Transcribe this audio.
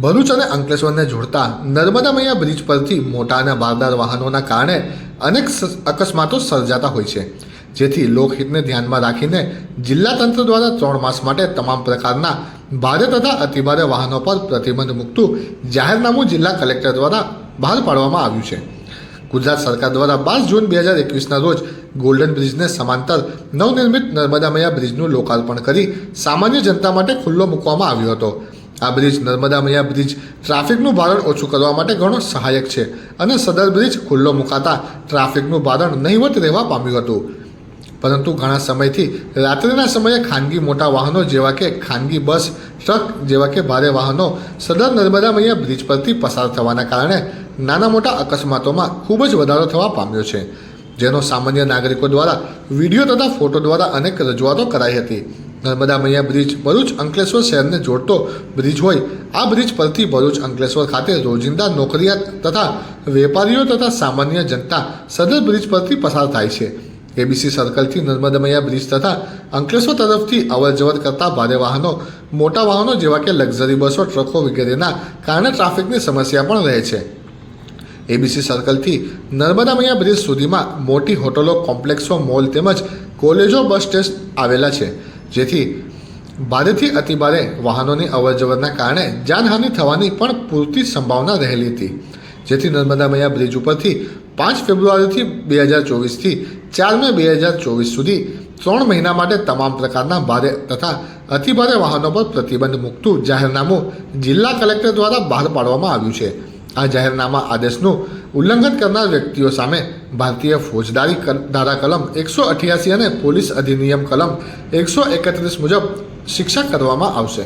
ભરૂચ અને અંકલેશ્વરને જોડતા નર્મદા મૈયા બ્રિજ પરથી મોટા અને બારદાર વાહનોના કારણે અનેક અકસ્માતો સર્જાતા હોય છે. જેથી લોકહિતને ધ્યાનમાં રાખીને જિલ્લા તંત્ર દ્વારા ત્રણ માસ માટે તમામ પ્રકારના ભારે તથા અતિભારે વાહનો પર પ્રતિબંધ મૂકતું જાહેરનામું જિલ્લા કલેક્ટર દ્વારા બહાર પાડવામાં આવ્યું છે. ગુજરાત સરકાર દ્વારા બાર જૂન બે હજાર એકવીસના રોજ ગોલ્ડન બ્રિજને સમાંતર નવનિર્મિત નર્મદા મૈયા બ્રિજનું લોકાર્પણ કરી સામાન્ય જનતા માટે ખુલ્લો મૂકવામાં આવ્યો હતો. આ બ્રિજ નર્મદા મૈયા બ્રિજ ટ્રાફિકનું ભારણ ઓછું કરવા માટે ઘણો સહાયક છે. અને સદર બ્રિજ ખુલ્લો મુકાતા ટ્રાફિકનું ભારણ નહીવત રહેવા પામ્યું હતું. પરંતુ ઘણા સમયથી રાત્રિના સમયે ખાનગી મોટા વાહનો જેવા કે ખાનગી બસ, ટ્રક જેવા કે ભારે વાહનો સદર નર્મદા મૈયા બ્રિજ પરથી પસાર થવાના કારણે નાના મોટા અકસ્માતોમાં ખૂબ જ વધારો થવા પામ્યો છે, જેનો સામાન્ય નાગરિકો દ્વારા વીડિયો તથા ફોટો દ્વારા અનેક રજૂઆતો કરાઈ હતી. નર્મદા મૈયા બ્રિજ, ભરૂચ, અંકલેશ્વર શહેરને જોડતો બ્રિજ હોય, આ બ્રિજ પરથી ભરૂચ, અંકલેશ્વર ખાતે રોજિંદા નોકરિયાત તથા વેપારીઓ તથા સામાન્ય જનતા સદર બ્રિજ પરથી પસાર થાય છે. એબીસી સર્કલથી નર્મદમૈયા બ્રિજ તથા અંકલેશ્વર તરફથી અવર જવર કરતા ભારે વાહનો, મોટા વાહનો જેવા કે લક્ઝરી બસો, ટ્રકો વગેરેના કારણે ટ્રાફિકની સમસ્યા પણ રહે છે. એબીસી સર્કલથી નર્મદામૈયા બ્રિજ સુધીમાં મોટી હોટલો, કોમ્પ્લેક્સો, મોલ તેમજ કોલેજો, બસ સ્ટેશન આવેલા છે. જેથી ભારેથી અતિભારે વાહનોની અવરજવરના કારણે જાનહાનિ થવાની પણ પૂરતી સંભાવના રહેલી હતી. જેથી નર્મદા મૈયા બ્રિજ ઉપરથી પાંચ ફેબ્રુઆરીથી બે હજાર ચોવીસથી ચાર મે બે હજાર ચોવીસ સુધી ત્રણ મહિના માટે તમામ પ્રકારના ભારે તથા અતિભારે વાહનો પર પ્રતિબંધ મૂકતું જાહેરનામું જિલ્લા કલેક્ટર દ્વારા બહાર પાડવામાં આવ્યું છે. આ જાહેરનામા આદેશનું ઉલ્લંઘન કરનાર વ્યક્તિઓ સામે ભારતીય ફોજદારી ધારા કલમ એકસો અઠ્યાસી અને પોલીસ અધિનિયમ કલમ એકસો એકત્રીસ મુજબ શિક્ષા કરવામાં આવશે.